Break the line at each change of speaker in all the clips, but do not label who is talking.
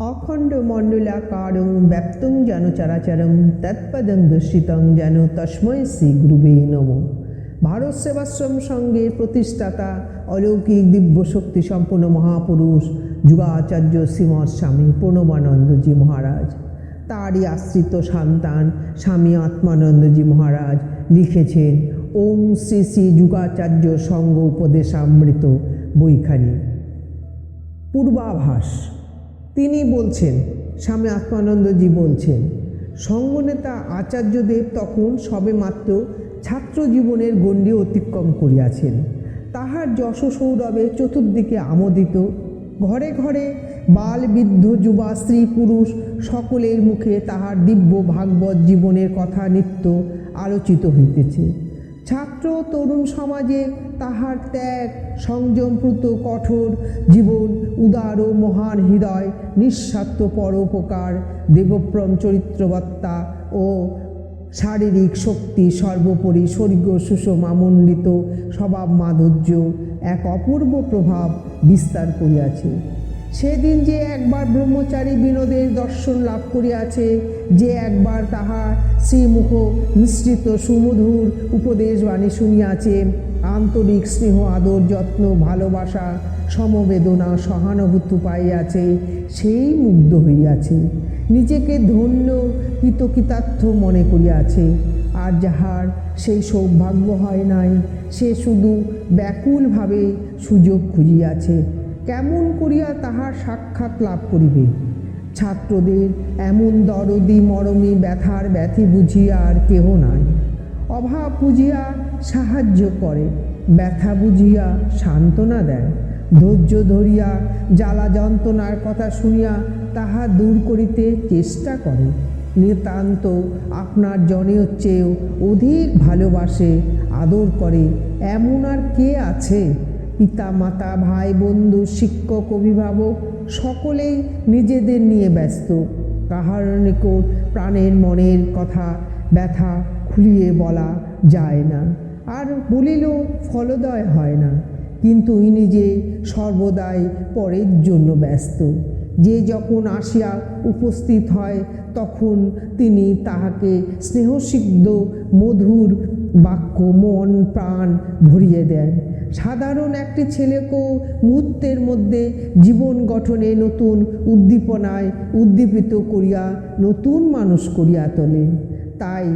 অখণ্ড মণ্ডলাকারং ব্যক্তং যেন চরাচরং, তৎপদং দর্শিতং যেন তস্ময় শ্রী গুরুবে নম। ভারত সেবাশ্রম সঙ্গের প্রতিষ্ঠাতা অলৌকিক দিব্য শক্তি সম্পন্ন মহাপুরুষ যুগাচার্য শ্রীমৎ স্বামী প্রণবানন্দজি মহারাজ। তারই আশ্রিত সন্তান স্বামী আত্মানন্দজি মহারাজ লিখেছেন, ওম শ্রী শ্রী যুগাচার্য সঙ্গ উপদেশামৃত বইখানি পূর্বাভাস বলছেন, স্বামী আত্মানন্দজি বলছেন, সঙ্গনেতা আচার্যদেব তখন সবেমাত্র ছাত্র জীবনের গণ্ডি অতিক্রম করিয়াছেন। তাহার যশ সৌরভে চতুর্দিকে আমোদিত, ঘরে ঘরে বাল বৃদ্ধ যুবা স্ত্রী পুরুষ সকলের মুখে তাহার দিব্য ভাগবত জীবনের কথা নিত্য আলোচিত হইতেছে। ছাত্র তরুণ সমাজে তাহার ত্যাগ সংযমপ্রুত কঠোর জীবন, উদার ও মহান হৃদয়, নিঃস্বার্থ পরোপকার, দেবপ্রম চরিত্রবত্তা ও শারীরিক শক্তি সর্বোপরি স্বর্গ সুষমামণ্ডিত স্বভাব মাধুর্য এক অপূর্ব প্রভাব বিস্তার করিয়াছে। সেদিন যে একবার ব্রহ্মচারী বিনোদের দর্শন লাভ করিয়াছে, যে একবার তাহার শ্রীমুখ মিশ্রিত সুমধুর উপদেশবাণী শুনিয়াছে, আন্তরিক স্নেহ, আদর, যত্ন, ভালোবাসা, সমবেদনা, সহানুভূতি পাইয়াছে, সেই মুগ্ধ হইয়াছে। নিজেকে ধন্য, কৃতকৃতার্থ মনে করিয়াছে। আর যাহার সেই সৌভাগ্য হয় নাই, সে শুধু ব্যাকুলভাবে সুযোগ খুঁজিয়াছে। কেমন করিয়া তাহার সাক্ষাৎ লাভ করিবে? ছাত্রদের এমন দরদি, মরমি, ব্যথার ব্যথি বুঝিয়া আর কেহ নাই। অভাব বুঝিয়া সাহায্য করে, ব্যথা বুঝিয়া সান্ত্বনা দেয়। ধৈর্য ধরিয়া, জ্বালা যন্ত্রণার কথা শুনিয়া তাহা দূর করিতে চেষ্টা করে। নিতান্ত আপনার জনের চেয়েও অধিক ভালোবাসে, আদর করে, এমন আর কে আছে? পিতা মাতা ভাই, বন্ধু, শিক্ষক, অভিভাবক সকলেই নিজেদের নিয়ে ব্যস্ত। কাহার নিকট প্রাণের, মনের কথা ব্যথা খুলিয়ে বলা যায় না। আর বলিলেও ফলদয় হয় না। কিন্তু ইনি যে সর্বদাই পরের জন্য ব্যস্ত। যে যখন আসিয়া উপস্থিত হয়, তখন তিনি তাহাকে স্নেহসিদ্ধ, মধুর বাক্য মন প্রাণ ভরিয়ে দেন। সাধারণ একটি ছেলেকেও মুহূর্তের মধ্যে জীবন গঠনে নতুন উদ্দীপনায় উদ্দীপিত করিয়া নতুন মানুষ করিয়া তোলে। তাই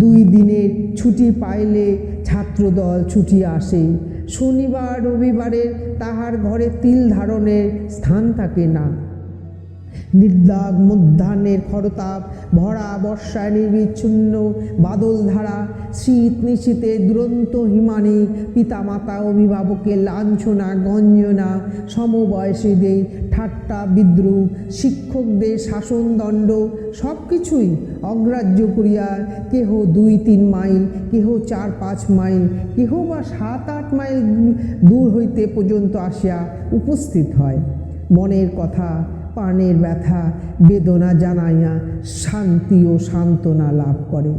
দুই দিনের ছুটি পাইলে ছাত্রদল ছুটি আসে। শনিবার রবিবারের তাহার ঘরে তিল ধারণের স্থান থাকে না। নির্দাগ মধ্যাহ্নের খরতাপ, ভরা বর্ষায় নির্বিচ্ছিন্ন, বাদলধারা শীত নিশীতে দুরন্ত হিমানি, পিতামাতা অভিভাবকের লাঞ্ছনা, গঞ্জনা সমবয়সীদের ঠাট্টা বিদ্রুপ, শিক্ষকদের শাসনদণ্ড সব কিছুই অগ্রাহ্য করিয়া কেহ দুই তিন মাইল, কেহ চার পাঁচ মাইল, কেহ বা সাত আট মাইল দূর হইতে পর্যন্ত আসিয়া উপস্থিত হয়। মনের কথা প্রাণের ব্যথা, বেদনা জানাইয়া শান্তি ও সান্ত্বনা লাভ করে।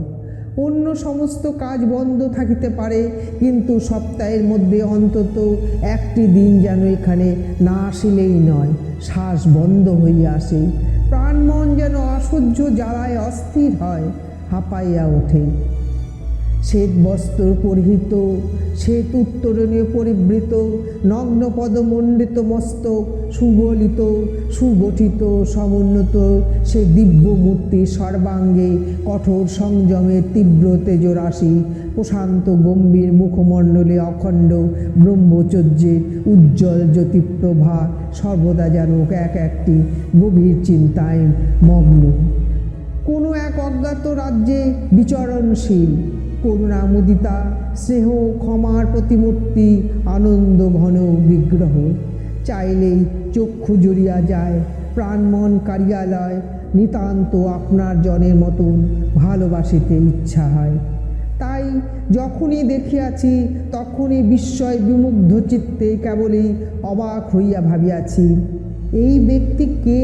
অন্য সমস্ত কাজ বন্ধ থাকিতে পারে, কিন্তু সপ্তাহের মধ্যে অন্তত একটি দিন যেন এখানে না আসিলেই নয়, শ্বাস বন্ধ হইয়া আসে। প্রাণ মন যেন অসহ্য জ্বালায় অস্থির হয়, হাঁপাইয়া ওঠে। শ্বেত বস্ত্র পরিহিত শ্বেত উত্তরণীয় পরিবৃত, নগ্ন পদমণ্ডিত মস্তক সুবলিত সুগঠিত, সমুন্নত, সে দিব্য মূর্তি সর্বাঙ্গে কঠোর সংযমের তীব্র তেজরাশি, প্রশান্ত গম্ভীর মুখমণ্ডলে অখণ্ড ব্রহ্মচর্যের উজ্জ্বল জ্যোতিপ্রভা, সর্বদা যেন এক একটি গভীর চিন্তায় মগ্ন। কোনো এক অজ্ঞাত রাজ্যে বিচরণশীল করুণামুদিতা, স্নেহ, ক্ষমার প্রতিমূর্তি, আনন্দ, ঘন বিগ্রহ। চাইলেই চক্ষু জুড়িয়া যায় প্রাণ মন কারিয়ালয়, নিতান্ত আপনার জনের মতন ভালোবাসিতে ইচ্ছা হয়। তাই যখনই দেখিয়াছি, তখনই বিস্ময় বিমুগ্ধ চিত্তে কেবলই অবাক হইয়া ভাবিয়াছি, এই ব্যক্তি কে?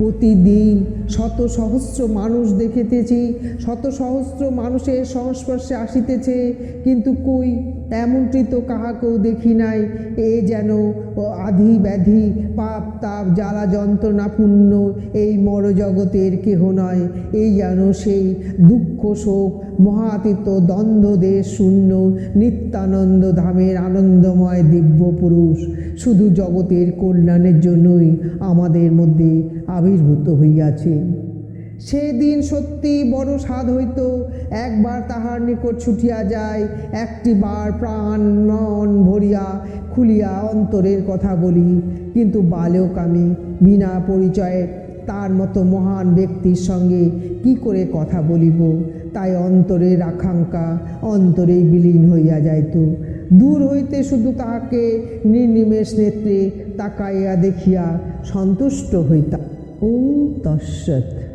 প্রতিদিন শত সহস্র মানুষ দেখিতেছি শত সহস্র মানুষের সংস্পর্শে আসিতেছে কিন্তু কই তেমনটি তো কাহাকেও দেখি নাই। এ যেন আধি ব্যাধি পাপ, তাপ, জ্বালা, যন্ত্রণা পূর্ণ, এই মরজগতের কেহ নয়। এই যেন সেই দুঃখ, শোক, মহাতীত, দ্বন্দ্ব, দেশ, শূন্য, নিত্যানন্দ ধামের আনন্দময় দিব্য পুরুষ, শুধু জগতের কল্যাণের জন্যই আমাদের মধ্যে আবির্ভূত হইয়াছে। সেদিন সত্যি বড় স্বাদ হইত। একবার তাহার নিকট ছুটিয়া যায় একটি বার প্রাণ মন ভরিয়া খুলিয়া অন্তরের কথা বলি। কিন্তু বালক আমি বিনা পরিচয়ে তার মতো মহান ব্যক্তির সঙ্গে কি করে কথা বলিব? তাই অন্তরের আকাঙ্ক্ষা অন্তরেই বিলীন হইয়া যাইত। দূর হইতে শুধু তাহাকে নির্নিমেষ নেত্রে তাকাইয়া দেখিয়া সন্তুষ্ট হইতাম। ওম তৎসৎ।